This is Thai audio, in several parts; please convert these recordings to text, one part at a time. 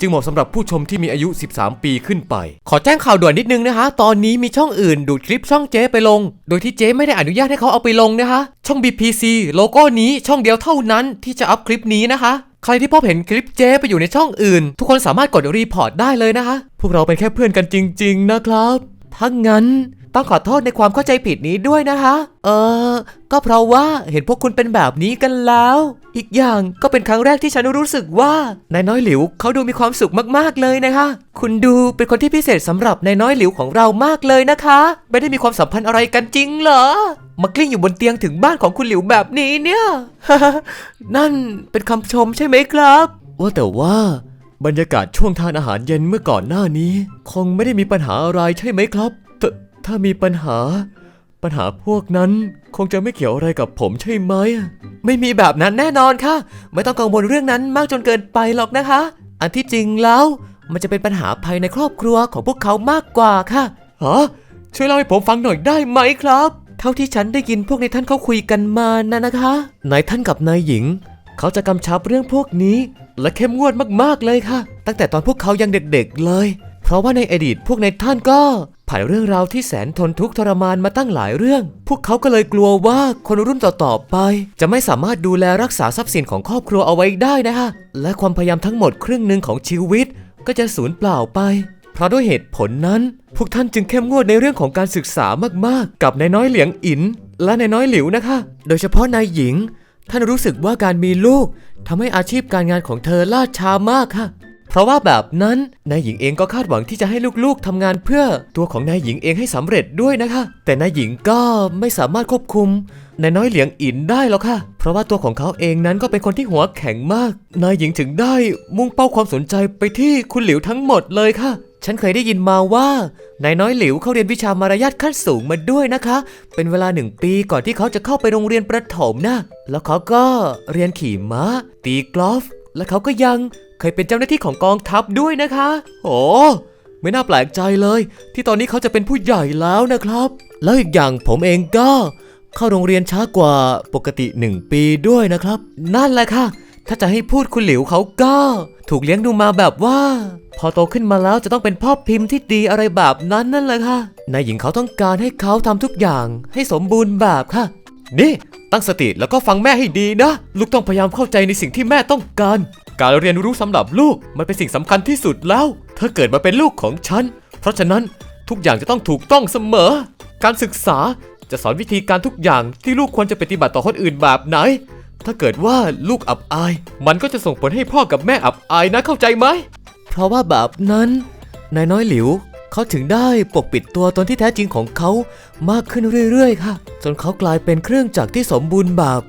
จึงเหมาะสำหรับผู้ชมที่มีอายุ 13 ปีขึ้นไป ขอแจ้งข่าวด่วนนิดนึงนะคะ ตอนนี้มีช่องอื่นดูดคลิปช่องเจ๊ไปลง โดยที่เจ๊ไม่ได้อนุญาตให้เขาเอาไปลงนะคะ ช่อง BPC โลโก้นี้ช่องเดียวเท่านั้นที่จะอัพคลิปนี้นะคะ ใครที่พบเห็นคลิปเจ๊ไปอยู่ในช่องอื่น ทุกคนสามารถกดรีพอร์ตได้เลยนะคะ พวกเราเป็นแค่เพื่อนกันจริง ๆ นะครับถ้างั้น ต้องขอโทษในความเข้าใจผิดนี้ด้วยนะคะ เออ ก็เพราะว่าเห็นพวกคุณเป็นแบบนี้กันแล้ว อีกอย่างก็เป็นครั้งแรกที่ฉันรู้สึกว่านายน้อยหลิวเขาดูมีความสุขมากๆเลยนะคะ คุณดูเป็นคนที่พิเศษสำหรับนายน้อยหลิวของเรามากเลยนะคะ ไม่ได้มีความสัมพันธ์อะไรกันจริงเหรอ มากลิ้งอยู่บนเตียงถึงบ้านของคุณหลิวแบบนี้เนี่ย นั่นเป็นคำชมใช่ไหมครับ ว่าแต่ว่าบรรยากาศช่วงทานอาหารเย็นเมื่อก่อนหน้านี้ คงไม่ได้มีปัญหาอะไรใช่ไหมครับ ถ้ามีปัญหา ปัญหาพวกนั้นคงจะไม่เกี่ยวอะไรกับผมใช่ไหม ไม่มีแบบนั้นแน่นอนค่ะ ไม่ต้องกังวลเรื่องนั้นมากจนเกินไปหรอกนะคะ อันที่จริงแล้วมันจะเป็นปัญหาภายในครอบครัวของพวกเขามากกว่าค่ะฮะช่วยเล่าให้ผมฟังหน่อยได้ไหมครับ เท่าที่ฉันได้ยินพวกในท่านเขาคุยกันมานะนะคะนายท่านกับนายหญิง เขาจะกำชับเรื่องพวกนี้ และเข้มงวดมากๆเลยค่ะ ตั้งแต่ตอนพวกเขายังเด็กๆเลย เพราะว่าในอดีตพวกในท่านก็ ผ่านเรื่องราวที่แสนทนทุกข์ทรมานมาตั้งหลายเรื่อง พวกเขาก็เลยกลัวว่าคนรุ่นต่อๆไป จะไม่สามารถดูแลรักษาทรัพย์สินของครอบครัวเอาไว้ได้นะคะและความพยายามทั้งหมดครึ่งหนึ่งของชีวิต ก็จะสูญเปล่าไป เพราะด้วยเหตุผลนั้น พวกท่านจึงเข้มงวดในเรื่องของการศึกษามากๆ กับนายน้อยเหลียงอิน และนายน้อยหลิวนะคะ โดยเฉพาะนายหญิง ท่านรู้สึกว่าการมีลูกทำให้อาชีพการงานของเธอล่าช้ามากค่ะ ราะว่าแบบนั้นนายหญิงเองก็คาดหวังที่จะให้ลูกๆทำงานเพื่อตัวของนายหญิงเองให้สำเร็จด้วยนะคะ แต่นายหญิงก็ไม่สามารถควบคุมนายน้อยเหลียงอินได้หรอกค่ะ เพราะว่าตัวของเขาเองนั้นก็เป็นคนที่หัวแข็งมาก นายหญิงถึงได้มุ่งเป้าความสนใจไปที่คุณหลิวทั้งหมดเลยค่ะ ฉันเคยได้ยินมาว่านายน้อยหลิวเขาเรียนวิชามารยาทขั้นสูงมาด้วยนะคะ เป็นเวลาหนึ่งปีก่อนที่เขาจะเข้าไปโรงเรียนประถมนะ แล้วเขาก็เรียนขี่ม้า ตีกอล์ฟและเขาก็ยัง เคยเป็นเจ้าหน้าที่ของกองทัพด้วยนะคะ โอ้ไม่น่าแปลกใจเลย ที่ตอนนี้เขาจะเป็นผู้ใหญ่แล้วนะครับ แล้วอีกอย่างผมเองก็ เข้าโรงเรียนช้ากว่าปกติหนึ่งปีด้วยนะครับ นั่นแหละค่ะ ถ้าจะให้พูดคุณหลิวเขาก็ ถูกเลี้ยงดูมาแบบว่า พอโตขึ้นมาแล้วจะต้องเป็นพ่อพิมพ์ที่ดีอะไรแบบนั้นนั่นแหละค่ะนายหญิงเขาต้องการให้เขาทำทุกอย่างให้สมบูรณ์แบบค่ะ นี่ ตั้งสติแล้วก็ฟังแม่ให้ดีนะ ลูกต้องพยายามเข้าใจในสิ่งที่แม่ต้องการ การเรียนรู้สำหรับลูกมันเป็นสิ่งสำคัญที่สุดแล้ว เธอเกิดมาเป็นลูกของฉัน เพราะฉะนั้นทุกอย่างจะต้องถูกต้องเสมอ การศึกษาจะสอนวิธีการทุกอย่างที่ลูกควรจะปฏิบัติต่อคนอื่นแบบไหน ถ้าเกิดว่าลูกอับอาย มันก็จะส่งผลให้พ่อกับแม่อับอายนะเข้าใจไหม เพราะว่าแบบนั้นนายน้อยหลิวเขาถึงได้ปกปิดตัวตนที่แท้จริงของเขามากขึ้นเรื่อยๆ ค่ะ จนเขากลายเป็นเครื่องจักรที่สมบูรณ์แบบ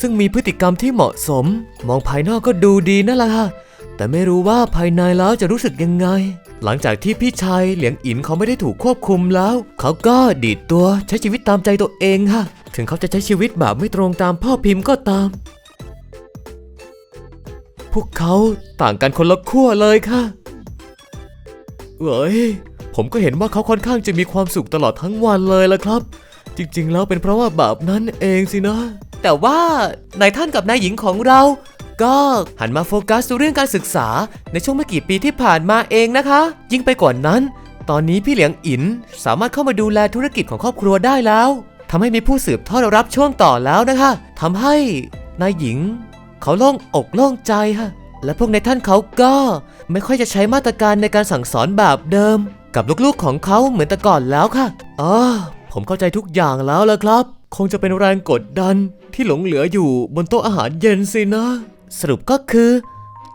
ซึ่งมีพฤติกรรมที่เหมาะสม มองภายนอกก็ดูดีนั่นแหละค่ะ แต่ไม่รู้ว่าภายในแล้วจะรู้สึกยังไง หลังจากที่พี่ชายเหลียงอินเขาไม่ได้ถูกควบคุมแล้ว เขาก็ดีดตัวใช้ชีวิตตามใจตัวเองค่ะ ถึงเขาจะใช้ชีวิตแบบไม่ตรงตามพ่อพิมพ์ก็ตาม พวกเขาต่างกันคนละขั้วเลยค่ะเอ้ยผมก็เห็นว่าเขาค่อนข้างจะมีความสุขตลอดทั้งวันเลยละครับ จริงๆ แล้วเป็นเพราะว่าแบบนั้นเองสินะ แต่ว่านายท่านกับนายหญิงของเรา ก็หันมาโฟกัสเรื่องการศึกษาในช่วงไม่กี่ปีที่ผ่านมาเองนะคะ ยิ่งไปกว่านั้น ตอนนี้พี่เหลียงอินสามารถเข้ามาดูแลธุรกิจของครอบครัวได้แล้วทำให้มีผู้สืบทอดรับช่วงต่อแล้วนะคะทำให้นายหญิง เขาโล่งอกโล่งใจค่ะและพวกในายท่านเขาก็ไม่ค่อยจะใช้มาตรการในการสั่งสอนแบบเดิม กับลูกๆของเขาเหมือนแต่ก่อนแล้วค่ะอ๋อผมเข้าใจทุกอย่างแล้วละครับ คงจะเป็นแรงกดดันที่หลงเหลืออยู่บนโต๊ะอาหารเย็นสินะ สรุปก็คือ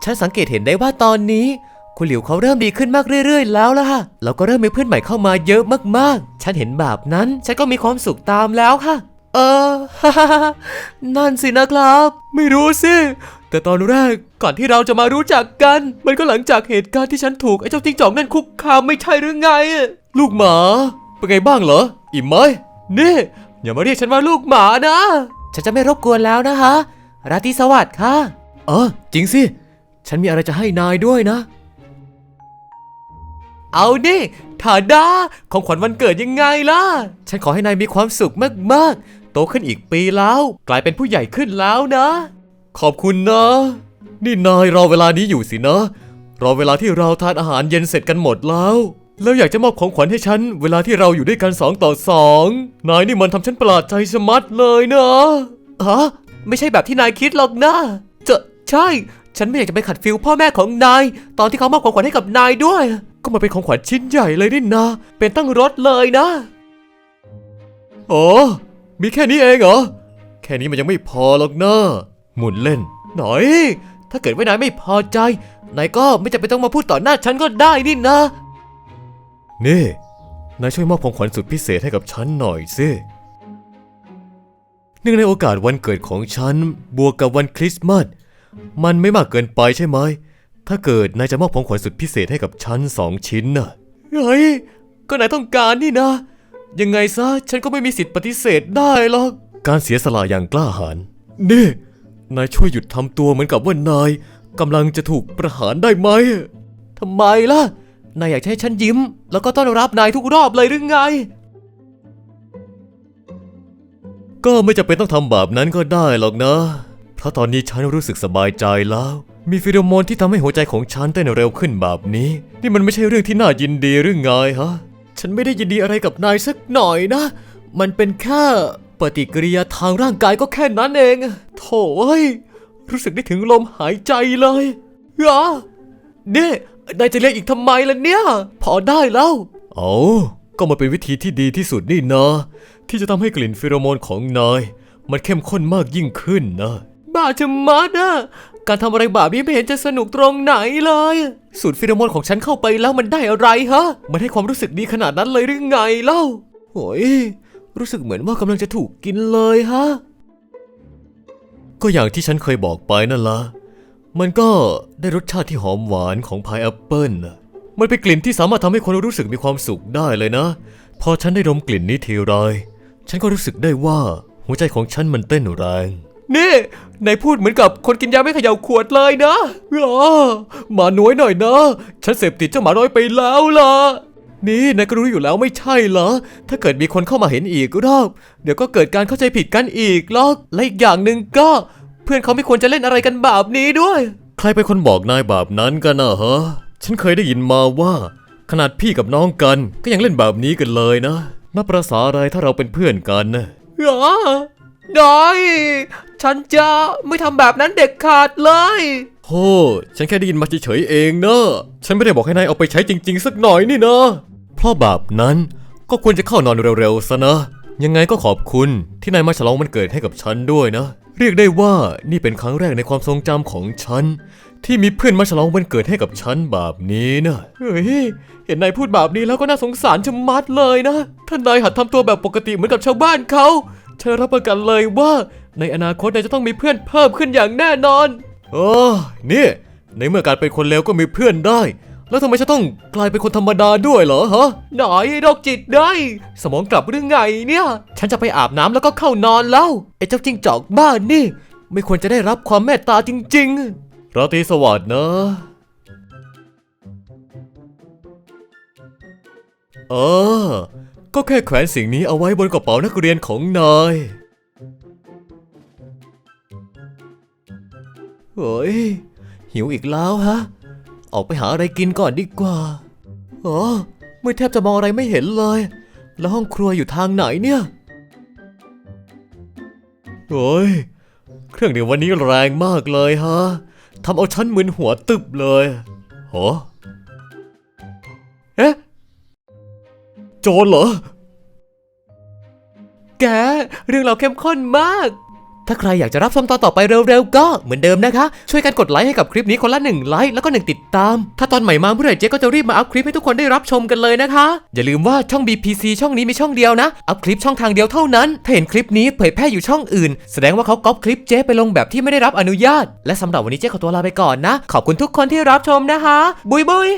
ฉันสังเกตเห็นได้ว่าตอนนี้ คุณหลิวเขาเริ่มดีขึ้นมากเรื่อย ๆ แล้วล่ะค่ะแล้วก็เริ่มมีเพื่อนใหม่เข้ามาเยอะมากๆ ฉันเห็นแบบนั้น ฉันก็มีความสุขตามแล้วค่ะ เออ นั่นสินะครับ ไม่รู้สิแต่ตอนแรกก่อนที่เราจะมารู้จักกัน มันก็หลังจากเหตุการณ์ที่ฉันถูกไอ้เจ้าจิ้งจอกนั่นคุกคามไม่ใช่หรือไง ลูกหมา เป็นไงบ้างเหรอ อิ่มไหมนี่ อย่ามาเรียกฉันว่าลูกหมานะ ฉันจะไม่รบกวนแล้วนะคะ ราตรีสวัสดิ์ค่ะ เออ จริงสิ ฉันมีอะไรจะให้นายด้วยนะ เอาดิฐาดาของขวัญวันเกิดยังไงล่ะ ฉันขอให้นายมีความสุขมากๆ โตขึ้นอีกปีแล้ว กลายเป็นผู้ใหญ่ขึ้นแล้วนะ ขอบคุณนะ นี่นายรอเวลานี้อยู่สินะ รอเวลาที่เราทานอาหารเย็นเสร็จกันหมดแล้ว แล้วอยากจะมอบของขวัญให้ฉัน เวลาที่เราอยู่ด้วยกันสองต่อสองนายนี่มันทำฉันประหลาดใจสะมัดเลยนะฮะไม่ใช่แบบที่นายคิดหรอกนะจะใช่ ฉันไม่อยากจะไปขัดฟิลพ่อแม่ของนาย ตอนที่เขามอบของขวัญให้กับนายด้วย ก็มาเป็นของขวัญชิ้นใหญ่เลยนี่นะ เป็นตั้งรถเลยนะโอ้มีแค่นี้เองเหรอ แค่นี้มันยังไม่พอหรอกนะหมุนเล่น หน่อย ถ้าเกิดว่านายไม่พอใจ นายก็ไม่จำเป็นต้องมาพูดต่อหน้าฉันก็ได้นี่นะ นี่ นายช่วยมอบของขวัญสุดพิเศษให้กับฉันหน่อยสิเนื่องในโอกาสวันเกิดของฉัน บวกกับวันคริสต์มาส มันไม่มากเกินไปใช่ไหม ถ้าเกิดนายจะมอบของขวัญสุดพิเศษให้กับฉันสองชิ้นน่ะ เฮ้ย ก็นายต้องการนี่นะ ยังไงซะ ฉันก็ไม่มีสิทธิ์ปฏิเสธได้หรอก การเสียสละอย่างกล้าหาญ นี่ นายช่วยหยุดทำตัวเหมือนกับว่านายกำลังจะถูกประหารได้ไหมทำไมล่ะ นายอยากให้ฉันยิ้ม แล้วก็ต้อนรับนายทุกรอบเลยหรือไง ก็ไม่จำเป็นต้องทำแบบนั้นก็ได้หรอกนะ เพราะตอนนี้ฉันรู้สึกสบายใจแล้ว มีฟิโรโมนที่ทำให้หัวใจของฉันเต้นเร็วขึ้นแบบนี้ นี่มันไม่ใช่เรื่องที่น่ายินดีหรือไงฮะ ฉันไม่ได้ยินดีอะไรกับนายสักหน่อยนะ มันเป็นแค่ปฏิกิริยาทางร่างกายก็แค่นั้นเอง โถ่เอ้ย รู้สึกได้ถึงลมหายใจเลยอะเนี่ย นายจะเรียกอีกทำไมล่ะเนี่ย พอได้แล้วเอาก็มาเป็นวิธีที่ดีที่สุดนี่นะ ที่จะทำให้กลิ่นฟิโรโมนของนาย มันเข้มข้นมากยิ่งขึ้นนะ บ้าจะมัดอะการทำอะไรแบบนี้ไม่เห็นจะสนุกตรงไหนเลย สูตรฟิโรโมนของฉันเข้าไปแล้วมันได้อะไรฮะ มันให้ความรู้สึกดีขนาดนั้นเลยหรือไงเล่าโอ้ยรู้สึกเหมือนว่ากำลังจะถูกกินเลยฮะ ก็อย่างที่ฉันเคยบอกไปนั่นละ มันก็ได้รสชาติที่หอมหวานของพายแอปเปิลมันเป็นกลิ่นที่สามารถทำให้คนรู้สึกมีความสุขได้เลยนะ พอฉันได้ดมกลิ่นนี้ทีไร ฉันก็รู้สึกได้ว่าหัวใจของฉันมันเต้นแรง นี่นายพูดเหมือนกับคนกินยาไม่เขย่าขวดเลยนะอ๋อหมาน้อยหน่อยนะ ฉันเสพติดเจ้าหมาน้อยไปแล้วล่ะ นี่นายก็รู้อยู่แล้วไม่ใช่เหรอ ถ้าเกิดมีคนเข้ามาเห็นอีกรอบ เดี๋ยวก็เกิดการเข้าใจผิดกันอีกหรอก และอีกอย่างหนึ่งก็ พื่อนเขาไม่ควรจะเล่นอะไรกันแบบนี้ด้วย ใครเป็นคนบอกนายแบบนั้นกันนะฮะ ฉันเคยได้ยินมาว่า ขนาดพี่กับน้องกัน ก็ยังเล่นแบบนี้กันเลยนะนับประษาอะไรถ้าเราเป็นเพื่อนกันนะหรอได้ฉันจะไม่ทำแบบนั้นเด็กขาดเลยโอ้ฉันแค่ได้ยินมาเฉยๆเองนะฉันไม่ได้บอกให้นายเอาไปใช้จริง ๆ สักหน่อยนี่นะเพราะแบบนั้นก็ควรจะเข้านอนเร็วๆซะนะ ยังไงก็ขอบคุณที่นายมาฉลองวันเกิดให้กับฉันด้วยนะ เรียกได้ว่านี่เป็นครั้งแรกในความทรงจำของฉัน ที่มีเพื่อนมาฉลองวันเกิดให้กับฉันแบบนี้นะเฮ้ยเห็นนายพูดแบบนี้แล้วก็น่าสงสารชะมัดเลยนะถ้านนายหัดทำตัวแบบปกติเหมือนกับชาวบ้านเขาฉันรับประกันเลยว่า ในอนาคตนายจะต้องมีเพื่อนเพิ่มขึ้นอย่างแน่นอนเออนี่ในเมื่อการเป็นคนเลวก็มีเพื่อนได้ แล้วทำไมฉันต้องกลายเป็นคนธรรมดาด้วยเหรอฮะหน่อยโรคจิตได้ สมองกลับเรื่องไงเนี่ย ฉันจะไปอาบน้ำแล้วก็เข้านอนแล้วไอ้เจ้าจิ้งจอกบ้านนี่ ไม่ควรจะได้รับความเมตตาจริงๆ ราตรีสวัสดิ์นะ เออ ก็แค่แขวนสิ่งนี้เอาไว้บนกระเป๋านักเรียนของนาย เฮ้ย หิวอีกแล้วฮะ ออกไปหาอะไรกินก่อนดีกว่าอ๋อมือแทบจะมองอะไรไม่เห็นเลย แล้วห้องครัวอยู่ทางไหนเนี่ยโอ้ยเครื่องดื่มวันนี้แรงมากเลยฮะทำเอาฉันมึนหัวตึบเลยโหเอ๊ะโจรเหรอ แก เรื่องเราเข้มข้นมาก ถ้าใครอยากจะรับชมตอนต่อไปเร็วๆ ก็เหมือนเดิมนะคะ ช่วยกันกดไลค์ให้กับคลิปนี้คนละ1ไลค์แล้วก็1ติดตาม ถ้าตอนใหม่มาเมื่อไหร่เจ๊ก็จะรีบมาอัพคลิปให้ทุกคนได้รับชมกันเลยนะคะ อย่าลืมว่าช่อง BPC ช่องนี้มีช่องเดียวนะ อัพคลิปช่องทางเดียวเท่านั้น ถ้าเห็นคลิปนี้เผยแพร่อยู่ช่องอื่น แสดงว่าเขาก๊อปคลิปเจ๊ไปลงแบบที่ไม่ได้รับอนุญาต และสำหรับวันนี้เจ๊ขอตัวลาไปก่อนนะ ขอบคุณทุกคนที่รับชมนะคะ บุยบุย